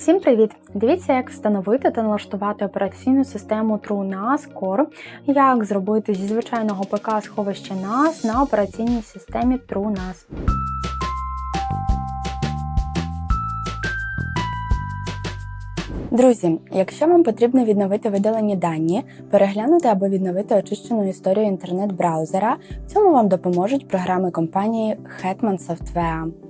Всім привіт! Дивіться, як встановити та налаштувати операційну систему TrueNAS Core, як зробити зі звичайного ПК сховище NAS на операційній системі TrueNAS. Друзі, якщо вам потрібно відновити видалені дані, переглянути або відновити очищену історію інтернет-браузера, в цьому вам допоможуть програми компанії Hetman Software.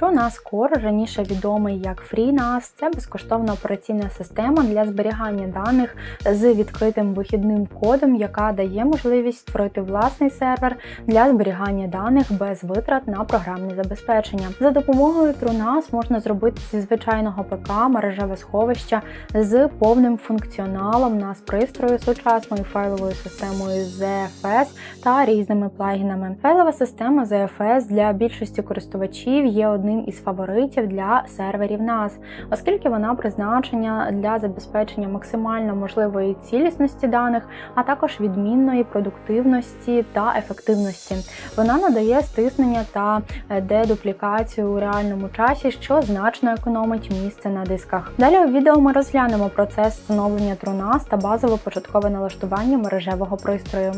TrueNAS Core, раніше відомий як FreeNAS, це безкоштовна операційна система для зберігання даних з відкритим вихідним кодом, яка дає можливість створити власний сервер для зберігання даних без витрат на програмне забезпечення. За допомогою TrueNAS можна зробити зі звичайного ПК мережеве сховище з повним функціоналом NAS пристрою, сучасною файловою системою ZFS та різними плагінами. Файлова система ZFS для більшості користувачів є одним одним із фаворитів для серверів NAS, оскільки вона призначена для забезпечення максимально можливої цілісності даних, а також відмінної продуктивності та ефективності. Вона надає стиснення та е, дедуплікацію у реальному часі, що значно економить місце на дисках. Далі у відео ми розглянемо процес встановлення TrueNAS та базове початкове налаштування мережевого пристрою.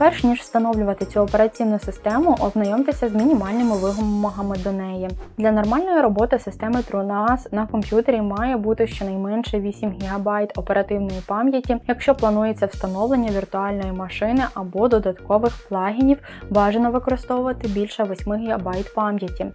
Перш ніж встановлювати цю операційну систему, ознайомтеся з мінімальними вимогами до неї. Для нормальної роботи системи TrueNAS на комп'ютері має бути щонайменше 8 ГБ оперативної пам'яті, якщо планується встановлення віртуальної машини або додаткових плагінів, бажано використовувати більше 8 ГБ пам'яті.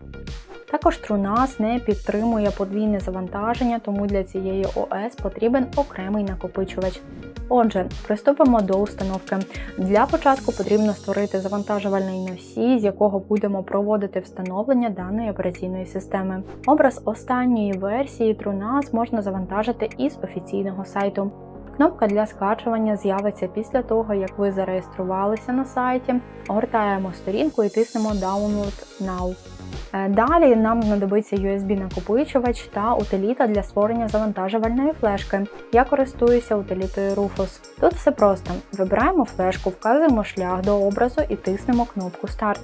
Також TrueNAS не підтримує подвійне завантаження, тому для цієї ОС потрібен окремий накопичувач. Отже, приступимо до установки. Для початку потрібно створити завантажувальний носій, з якого будемо проводити встановлення даної операційної системи. Образ останньої версії TrueNAS можна завантажити із офіційного сайту. Кнопка для скачування з'явиться після того, як ви зареєструвалися на сайті. Огортаємо сторінку і тиснемо Download Now. Е, далі нам знадобиться USB-накопичувач та утиліта для створення завантажувальної флешки. Я користуюся утилітою Rufus. Тут все просто. Вибираємо флешку, вказуємо шлях до образу і тиснемо кнопку Старт.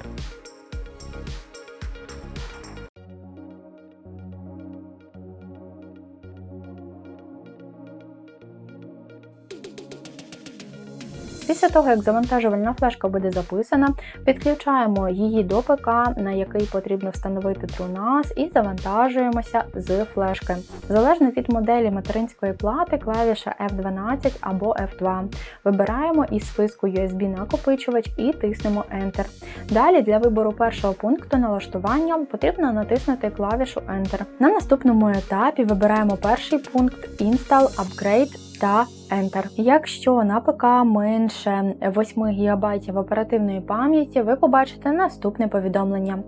Після того, як завантажувальна флешка буде записана, підключаємо її до ПК, на який потрібно встановити TrueNAS, і завантажуємося з флешки. Залежно від моделі материнської плати, клавіша F12 або F2. Вибираємо із списку USB-накопичувач і тиснемо Enter. Далі для вибору першого пункту налаштування потрібно натиснути клавішу Enter. На наступному етапі вибираємо перший пункт Install Upgrade та Enter. Якщо на ПК менше 8 ГБ оперативної пам'яті, ви побачите наступне повідомлення.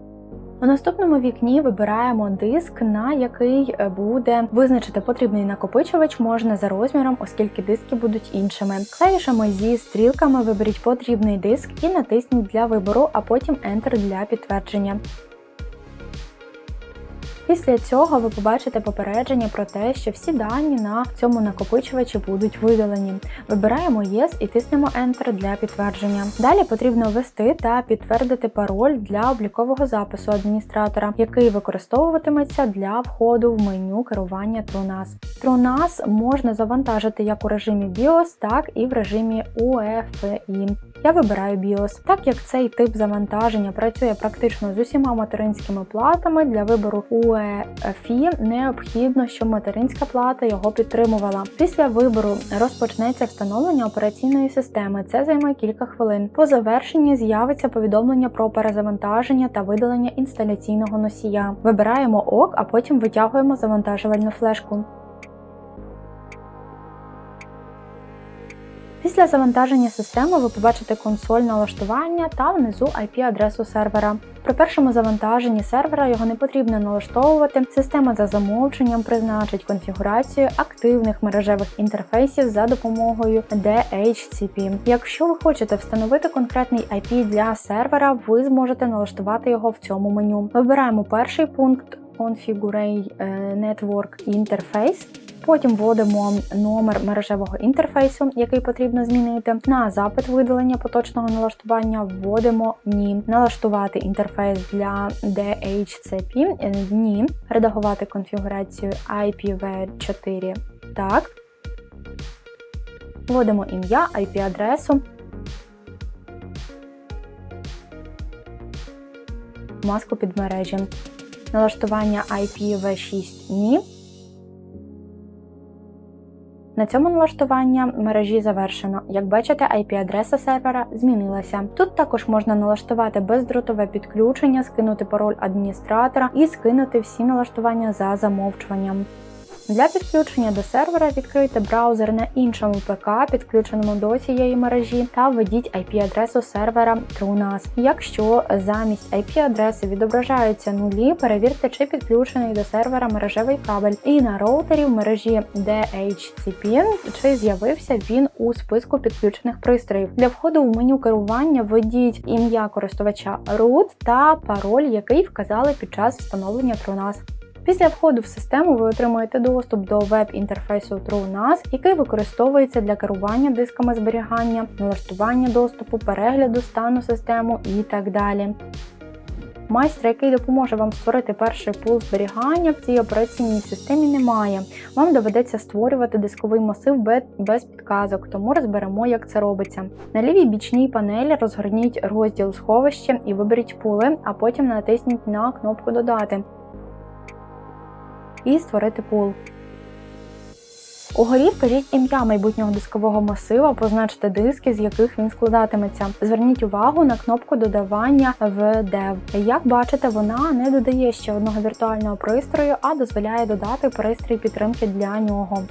У наступному вікні вибираємо диск, на який буде визначити потрібний накопичувач можна за розміром, оскільки диски будуть іншими. Клавішами зі стрілками виберіть потрібний диск і натисніть для вибору, а потім Enter для підтвердження. Після цього ви побачите попередження про те, що всі дані на цьому накопичувачі будуть видалені. Вибираємо Yes і тиснемо Enter для підтвердження. Далі потрібно ввести та підтвердити пароль для облікового запису адміністратора, який використовуватиметься для входу в меню керування TrueNAS. TrueNAS можна завантажити як у режимі BIOS, так і в режимі UEFI. Я вибираю BIOS. Так як цей тип завантаження працює практично з усіма материнськими платами для вибору UEFI необхідно, щоб материнська плата його підтримувала. Після вибору розпочнеться встановлення операційної системи. Це займе кілька хвилин. По завершенні з'явиться повідомлення про перезавантаження та видалення інсталяційного носія. Вибираємо ОК, а потім витягуємо завантажувальну флешку. Після завантаження системи ви побачите консоль налаштування та внизу IP-адресу сервера. При першому завантаженні сервера його не потрібно налаштовувати. Система за замовченням призначить конфігурацію активних мережевих інтерфейсів за допомогою DHCP. Якщо ви хочете встановити конкретний IP для сервера, ви зможете налаштувати його в цьому меню. Вибираємо перший пункт Configure Network Interface. Потім вводимо номер мережевого інтерфейсу, який потрібно змінити. На запит видалення поточного налаштування вводимо ні. Налаштувати інтерфейс для DHCP ні. Редагувати конфігурацію IPv4 так. Вводимо ім'я, IP-адресу. Маску під мережі. Налаштування IPv6 ні. На цьому налаштування мережі завершено. Як бачите, IP-адреса сервера змінилася. Тут також можна налаштувати бездротове підключення, скинути пароль адміністратора і скинути всі налаштування за замовчуванням. Для підключення до сервера відкрийте браузер на іншому ПК, підключеному до цієї мережі, та введіть IP-адресу сервера TrueNAS. Якщо замість IP-адреси відображаються нулі, перевірте, чи підключений до сервера мережевий кабель. І на роутері в мережі DHCP, чи з'явився він у списку підключених пристроїв. Для входу в меню керування введіть ім'я користувача root та пароль, який вказали під час встановлення TrueNAS. Після входу в систему ви отримуєте доступ до веб-інтерфейсу TrueNAS, який використовується для керування дисками зберігання, налаштування доступу, перегляду стану системи і так далі. Майстра, який допоможе вам створити перший пул зберігання в цій операційній системі, немає. Вам доведеться створювати дисковий масив без підказок, тому розберемо, як це робиться. На лівій бічній панелі розгорніть розділ сховище і виберіть пули, а потім натисніть на кнопку Додати і створити пул. Угорі вкажіть ім'я майбутнього дискового масива, позначте диски, з яких він складатиметься. Зверніть увагу на кнопку додавання в Dev. Як бачите, вона не додає ще одного віртуального пристрою, а дозволяє додати пристрій підтримки для нього.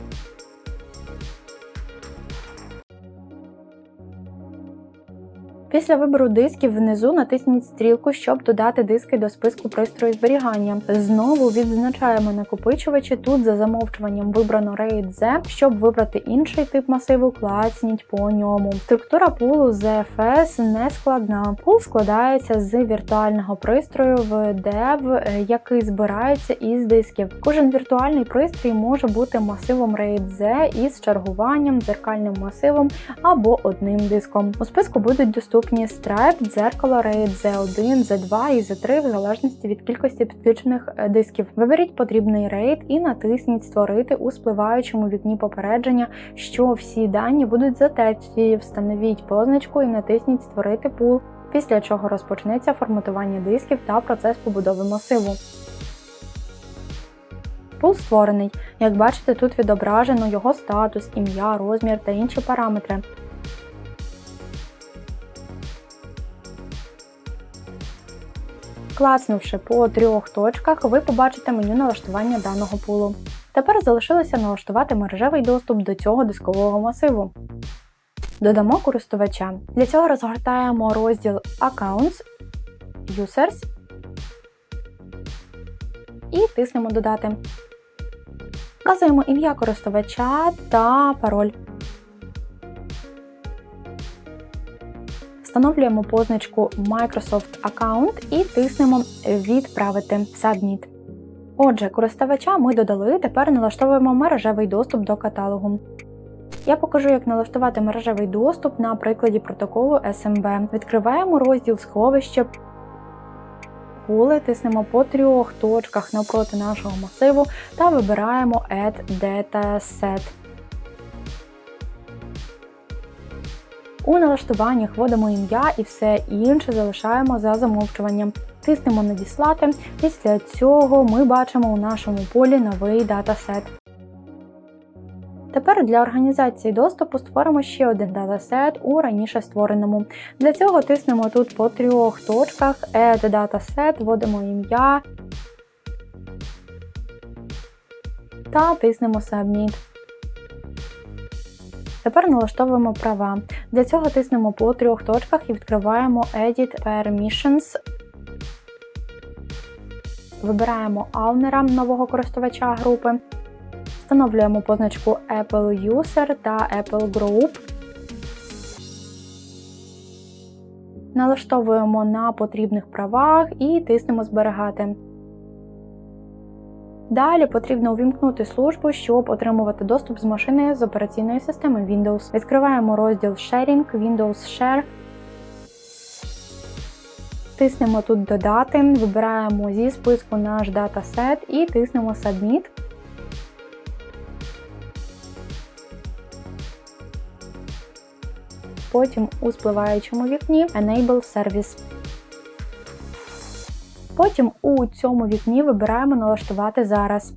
Після вибору дисків внизу натисніть стрілку, щоб додати диски до списку пристрою зберігання. Знову відзначаємо накопичувачі. Тут за замовчуванням вибрано RAID Z. Щоб вибрати інший тип масиву, клацніть по ньому. Структура пулу ZFS не складна. Пул складається з віртуального пристрою в DEV, який збирається із дисків. Кожен віртуальний пристрій може бути масивом RAID Z із чергуванням, дзеркальним масивом або одним диском. У списку будуть доступні доступні Stripe, дзеркало RAID Z1, Z2 і Z3 в залежності від кількості підключених е, дисків. Виберіть потрібний RAID і натисніть Створити у спливаючому вікні попередження, що всі дані будуть затерті. Встановіть позначку і натисніть Створити пул, після чого розпочнеться форматування дисків та процес побудови масиву. Пул створений. Як бачите, тут відображено його статус, ім'я, розмір та інші параметри. Класнувши по трьох точках, ви побачите меню налаштування даного пулу. Тепер залишилося налаштувати мережевий доступ до цього дискового масиву. Додамо користувача. Для цього розгортаємо розділ Accounts, Users і тиснемо Додати. Вказуємо ім'я користувача та пароль. Встановлюємо позначку Microsoft Account і тиснемо Відправити Submit. Отже, користувача ми додали, тепер налаштовуємо мережевий доступ до каталогу. Я покажу, як налаштувати мережевий доступ на прикладі протоколу SMB. Відкриваємо розділ сховище, пули, тиснемо по трьох точках навпроти нашого масиву та вибираємо Add Data Set. У налаштуваннях вводимо ім'я і все інше залишаємо за замовчуванням. Тиснемо Надіслати. Після цього ми бачимо у нашому полі новий датасет. Тепер для організації доступу створимо ще один датасет у раніше створеному. Для цього тиснемо тут по трьох точках Add Dataset, вводимо ім'я та тиснемо Submit. Тепер налаштовуємо права. Для цього тиснемо по трьох точках і відкриваємо Edit Permissions. Вибираємо аунера нового користувача групи. Встановлюємо позначку Apple User та Apple Group. Налаштовуємо на потрібних правах і тиснемо Зберегати. Далі потрібно увімкнути службу, щоб отримувати доступ з машини з операційної системи Windows. Відкриваємо розділ Sharing, Windows Share. Тиснемо тут Додати, вибираємо зі списку наш датасет і тиснемо Submit. Потім у спливаючому вікні Enable Service. Потім у цьому вікні вибираємо налаштувати зараз.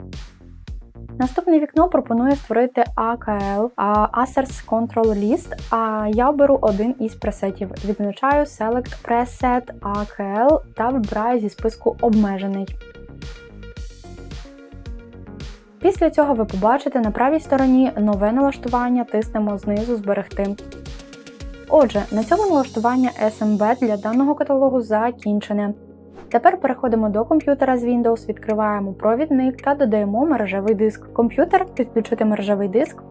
Наступне вікно пропонує створити AKL Assets Control List, а я беру один із пресетів. Відзначаю Select Preset AKL та вибираю зі списку обмежений. Після цього ви побачите на правій стороні нове налаштування, тиснемо знизу Зберегти. Отже, на цьому налаштування SMB для даного каталогу закінчене. Тепер переходимо до комп'ютера з Windows, відкриваємо провідник та додаємо мережевий диск. Комп'ютер підключити мережевий диск,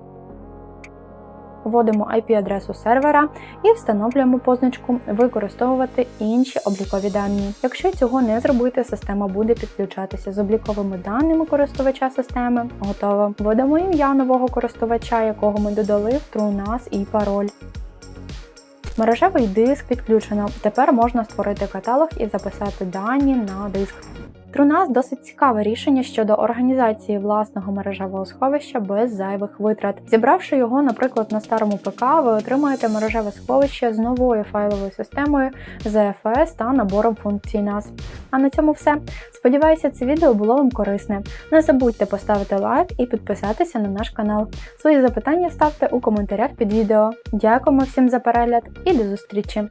вводимо IP-адресу сервера і встановлюємо позначку Використовувати інші облікові дані. Якщо цього не зробити, система буде підключатися з обліковими даними користувача системи. Готово. Вводимо ім'я нового користувача, якого ми додали в TrueNAS і пароль. Мережевий диск підключено. Тепер можна створити каталог і записати дані на диск. TrueNAS досить цікаве рішення щодо організації власного мережевого сховища без зайвих витрат. Зібравши його, наприклад, на старому ПК, ви отримаєте мережеве сховище з новою файловою системою ZFS та набором функцій NAS. А на цьому все. Сподіваюся, це відео було вам корисне. Не забудьте поставити лайк і підписатися на наш канал. Свої запитання ставте у коментарях під відео. Дякуємо всім за перегляд і до зустрічі!